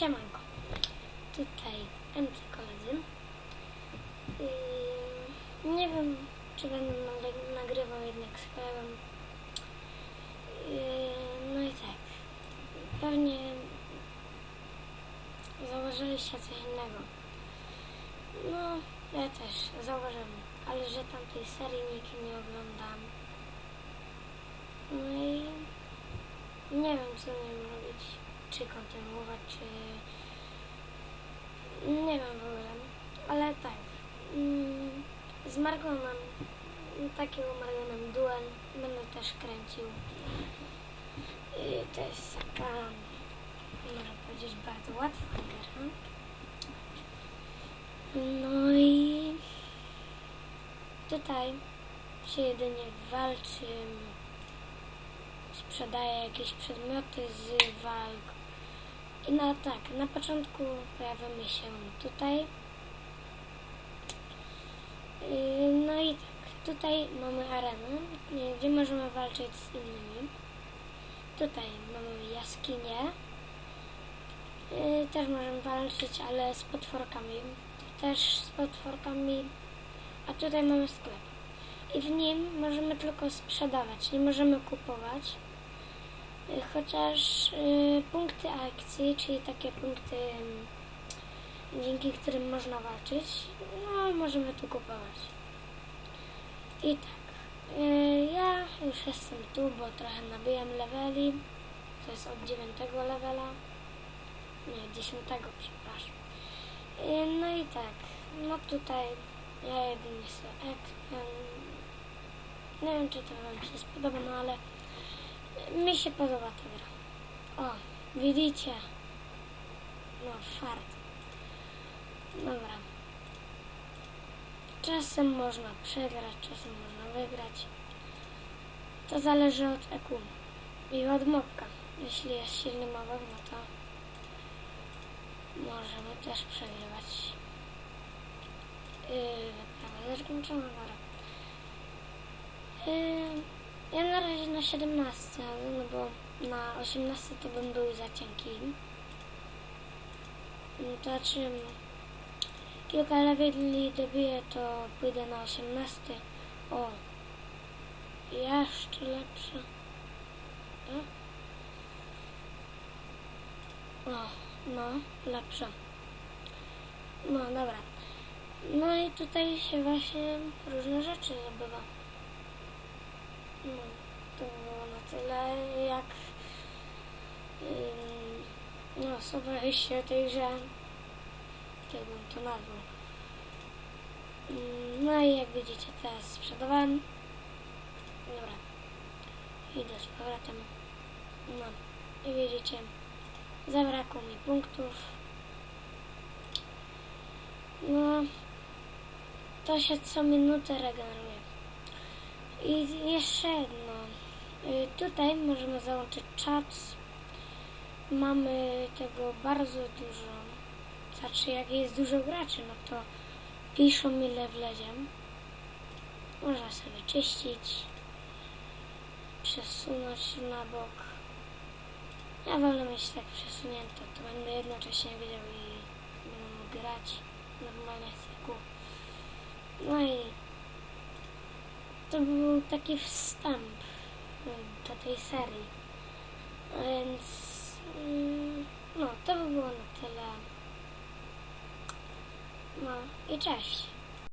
Siemanko. Tutaj MC koledzy. Yy, nie wiem, czy będę nagrywał jednak z kolegą. Yy, no i tak. Pewnie zauważyliście coś innego. No, ja też zauważyłem, ale że tamtej serii nikt nie oglądam. No i nie wiem, co z robić. Czy kontynuować, czy... Nie w ogóle. Ale tak. mm, Z Margonem, takiego Margonem duel, będę też kręcił. I to jest taka, można powiedzieć, bardzo łatwa gra. No i tutaj się jedynie walczy sprzedaje jakieś przedmioty z walk. No tak, na początku pojawiamy się tutaj. Yy, No i tak, tutaj mamy arenę, gdzie możemy walczyć z innymi. Tutaj mamy jaskinię. Yy, Też możemy walczyć, ale z potworkami. Też z potworkami. A tutaj mamy sklep. I w nim możemy tylko sprzedawać, nie możemy kupować. Chociaż y, punkty akcji, czyli takie punkty, ym, dzięki którym można walczyć, no możemy tu kupować. I tak, y, ja już jestem tu, bo trochę nabijam leveli. To jest od 9 levela. Nie, 10, przepraszam. Y, no i tak, no tutaj ja jedynie sobie ek, ym, nie wiem, czy to Wam się spodoba, no ale mi się podoba ta gra. O, widzicie? No, fart. Dobra. Czasem można przegrać, czasem można wygrać. To zależy od EQ i od mobka. Jeśli jest silny mobek, no to możemy też przegrywać. Yy, wyprawa zakończona, dobra. Yy, ja na razie na 17, no bo na 18 to bym był za cienki. No To znaczy kilka leveli dobiję, to pójdę na 18. O, jeszcze lepsze. Tak? O, no, lepsze. No, dobra. No i tutaj się właśnie różne rzeczy zdobywa. No, to było na tyle, jak ym, no, się tej jak bym to nazwał. Ym, No i jak widzicie, teraz sprzedawałem. Dobra, idę z powrotem. No, i widzicie, zabrakło mi punktów. No, to się co minutę regeneruje. I jeszcze jedno. Y, Tutaj możemy załączyć czat. Mamy tego bardzo dużo. Znaczy, jak jest dużo graczy, no to piszą ile wlezie. Można sobie czyścić, przesunąć na bok. Ja wolę mieć tak przesunięte, to będę jednocześnie wiedział i będę mógł grać w tyku. No i to był taki wstęp do tej serii. Więc mm, no, to by było na tyle. No i cześć.